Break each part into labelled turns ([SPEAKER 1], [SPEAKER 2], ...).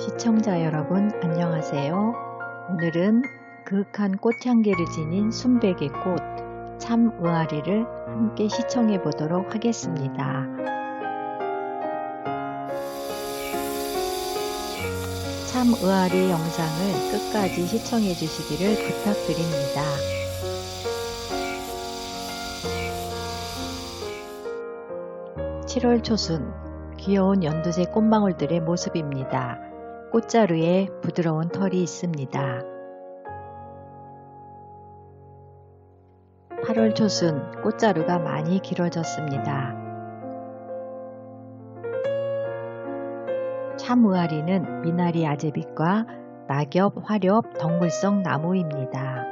[SPEAKER 1] 시청자 여러분 안녕하세요. 오늘은 그윽한 꽃향기를 지닌 순백의 꽃 참의아리를 함께 시청해 보도록 하겠습니다. 참의아리 영상을 끝까지 시청해 주시기를 부탁드립니다. 7월 초순 귀여운 연두색 꽃망울들의 모습입니다. 꽃자루에 부드러운 털이 있습니다. 8월 초순 꽃자루가 많이 길어졌습니다. 참의아리는 미나리 아제빛과 낙엽, 화렵, 덩굴성 나무입니다.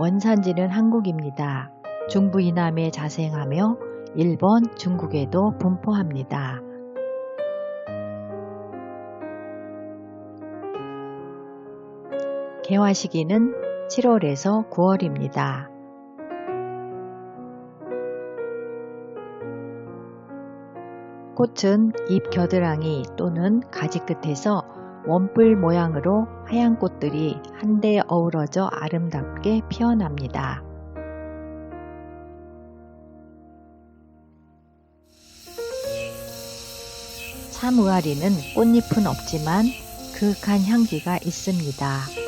[SPEAKER 1] 원산지는 한국입니다. 중부 이남에 자생하며 일본, 중국에도 분포합니다. 개화 시기는 7월에서 9월입니다. 꽃은 잎 겨드랑이 또는 가지 끝에서 원뿔 모양으로 하얀 꽃들이 한데 어우러져 아름답게 피어납니다. 참의아리는 꽃잎은 없지만 그윽한 향기가 있습니다.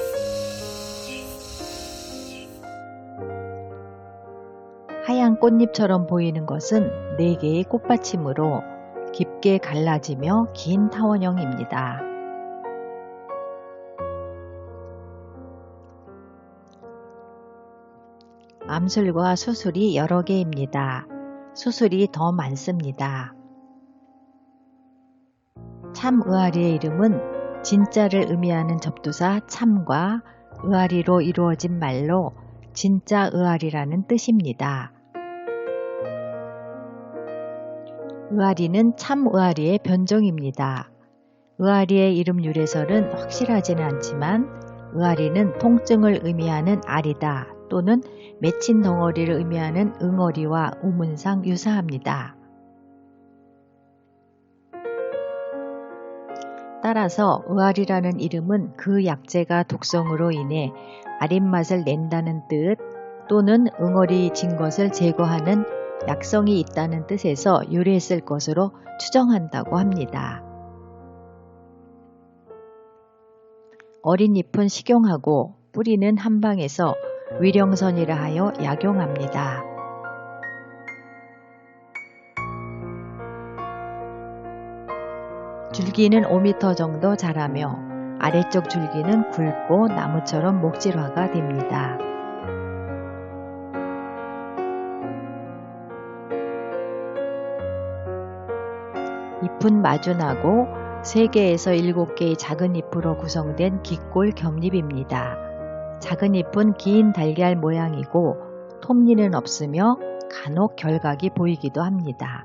[SPEAKER 1] 꽃잎처럼 보이는 것은 4개의 꽃받침으로 깊게 갈라지며 긴 타원형입니다. 암술과 수술이 여러 개입니다. 수술이 더 많습니다. 참 의아리의 이름은 진짜를 의미하는 접두사 참과 의아리로 이루어진 말로 진짜 의아리라는 뜻입니다. 의아리는 참 의아리의 변종입니다. 의아리의 이름 유래설은 확실하지는 않지만 의아리는 통증을 의미하는 아리다 또는 맺힌 덩어리를 의미하는 응어리와 우문상 유사합니다. 따라서 의아리라는 이름은 그 약재가 독성으로 인해 아린 맛을 낸다는 뜻 또는 응어리 진 것을 제거하는 약성이 있다는 뜻에서 유래했을 것으로 추정한다고 합니다. 어린 잎은 식용하고 뿌리는 한방에서 위령선이라 하여 약용합니다. 줄기는 5m 정도 자라며 아래쪽 줄기는 굵고 나무처럼 목질화가 됩니다. 잎은 마주나고 3개에서 7개의 작은 잎으로 구성된 기골 겹잎입니다. 작은 잎은 긴 달걀 모양이고 톱니는 없으며 간혹 결각이 보이기도 합니다.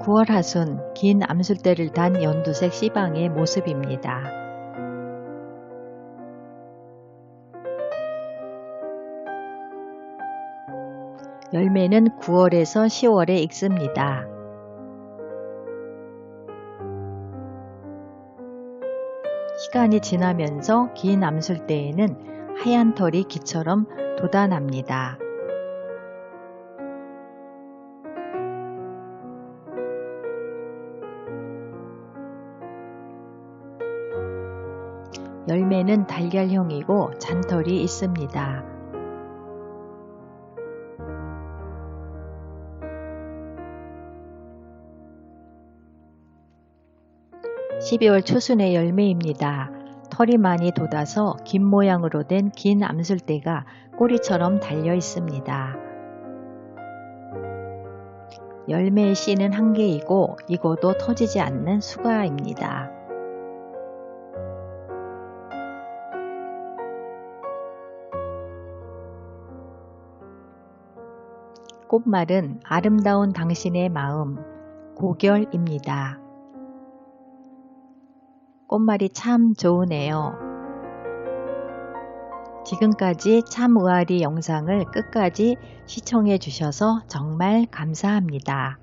[SPEAKER 1] (9월) 하순 긴 암술대를 단 연두색 씨방의 모습입니다. 열매는 9월에서 10월에 익습니다. 시간이 지나면서 긴 암술대에는 하얀 털이 기처럼 돋아납니다. 열매는 달걀형이고 잔털이 있습니다. 12월 초순의 열매입니다. 털이 많이 돋아서 긴 모양으로 된 긴 암술대가 꼬리처럼 달려 있습니다. 열매의 씨는 한 개이고 익어도 터지지 않는 수가입니다. 꽃말은 아름다운 당신의 마음, 고결입니다. 꽃말이 참 좋으네요. 지금까지 참의아리 영상을 끝까지 시청해 주셔서 정말 감사합니다.